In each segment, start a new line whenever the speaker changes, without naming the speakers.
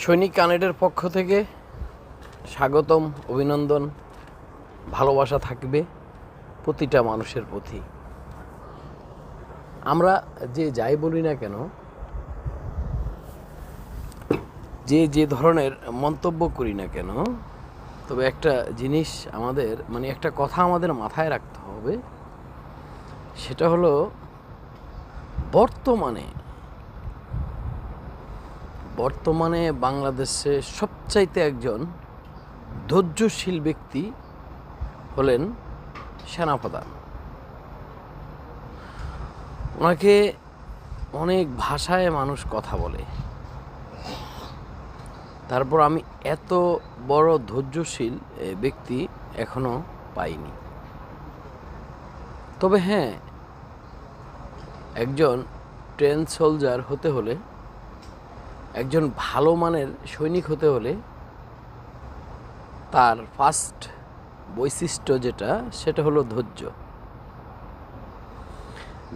সৈনিক কানেডের পক্ষ থেকে স্বাগতম, অভিনন্দন, ভালোবাসা থাকবে প্রতিটা মানুষের প্রতি। আমরা যে যাই বলি না কেন, যে যে ধরনের মন্তব্য করি না কেন, তবে একটা জিনিস আমাদের মানে একটা কথা আমাদের মাথায় রাখতে হবে, সেটা হলো বর্তমানে বর্তমানে বাংলাদেশে সবচাইতে একজন ধৈর্যশীল ব্যক্তি হলেন সেনাপ্রধান। ওনাকে অনেক ভাষায় মানুষ কথা বলে। তারপর আমি এত বড় ধৈর্যশীল ব্যক্তি এখনও পাইনি। তবে হ্যাঁ একজন ট্রেন সোলজার হতে হলে একজন ভালো মানের সৈনিক হতে হলে তার ফার্স্ট বৈশিষ্ট্য যেটা, সেটা হলো ধৈর্য।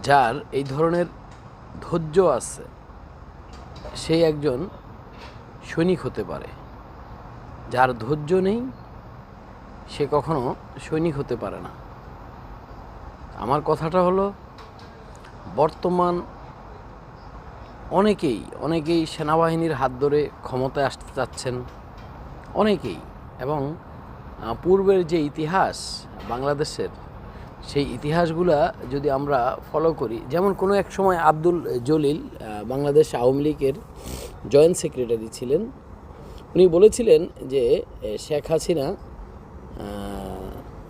যার এই ধরনের ধৈর্য আছে সেই একজন সৈনিক হতে পারে। যার ধৈর্য নেই, সে কখনো সৈনিক হতে পারে না। আমার কথাটা হলো, বর্তমান অনেকেই অনেকেই সেনাবাহিনীর হাত ধরে ক্ষমতায় আসতে চাচ্ছেন। অনেকেই এবং পূর্বের যে ইতিহাস বাংলাদেশের, সেই ইতিহাসগুলা যদি আমরা ফলো করি, যেমন কোনো এক সময় আব্দুল জলিল বাংলাদেশ আওয়ামী লীগের জয়েন্ট সেক্রেটারি ছিলেন। উনি বলেছিলেন যে শেখ হাসিনা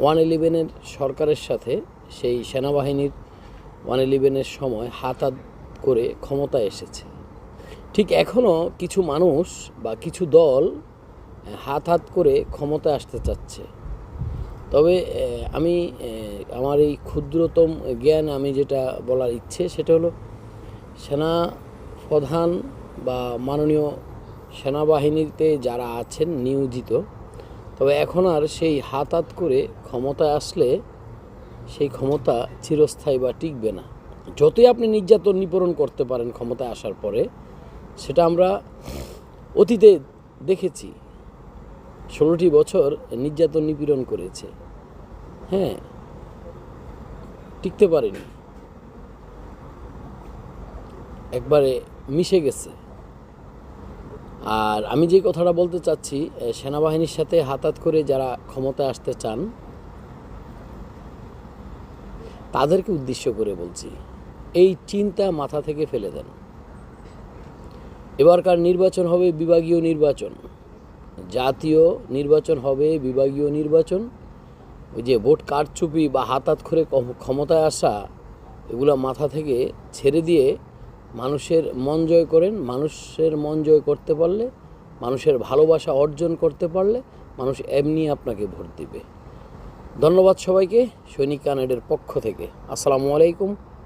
ওয়ান ইলেভেনের সরকারের সাথে সেই সেনাবাহিনীর ওয়ান ইলেভেনের সময় হাত করে ক্ষমতায় এসেছে। ঠিক এখনও কিছু মানুষ বা কিছু দল হাত হাত করে ক্ষমতায় আসতে চাচ্ছে। তবে আমি আমার এই ক্ষুদ্রতম জ্ঞান আমি যেটা বলার ইচ্ছে সেটা হলো, সেনা প্রধান বা মাননীয় সেনাবাহিনীতে যারা আছেন নিয়োজিত, তবে এখন আর সেই হাত হাত করে ক্ষমতায় আসলে সেই ক্ষমতা চিরস্থায়ী বা টিকবে না। যতই আপনি নির্যাতন নিপূরণ করতে পারেন ক্ষমতায় আসার পরে, সেটা আমরা অতীতে দেখেছি। ষোলোটি বছর নির্যাতন নিপীড়ন করেছে। হ্যাঁ টিকতে পারেনি। একবারে মিশে গেছে। আর আমি যে কথাটা বলতে চাচ্ছি সেনাবাহিনীর সাথে হাতাত করে যারা ক্ষমতায় আসতে চান, তাদেরকে উদ্দেশ্য করে বলছি। এই চিন্তা মাথা থেকে ফেলে দেন। এবারকার নির্বাচন হবে বিভাগীয় নির্বাচন। জাতীয় নির্বাচন হবে বিভাগীয় নির্বাচন। ওই যে ভোট কারচুপি বা হাতাত করে ক্ষমতায় আসা, এগুলো মাথা থেকে ছেড়ে দিয়ে মানুষের মন জয় করেন, মানুষের মন জয় করতে পারলে, মানুষের ভালোবাসা অর্জন করতে পারলে মানুষ এমনি আপনাকে ভোট দিবে। ধন্যবাদ সবাইকে, সৈনিক কানেডের পক্ষ থেকে। আসসালামু আলাইকুম।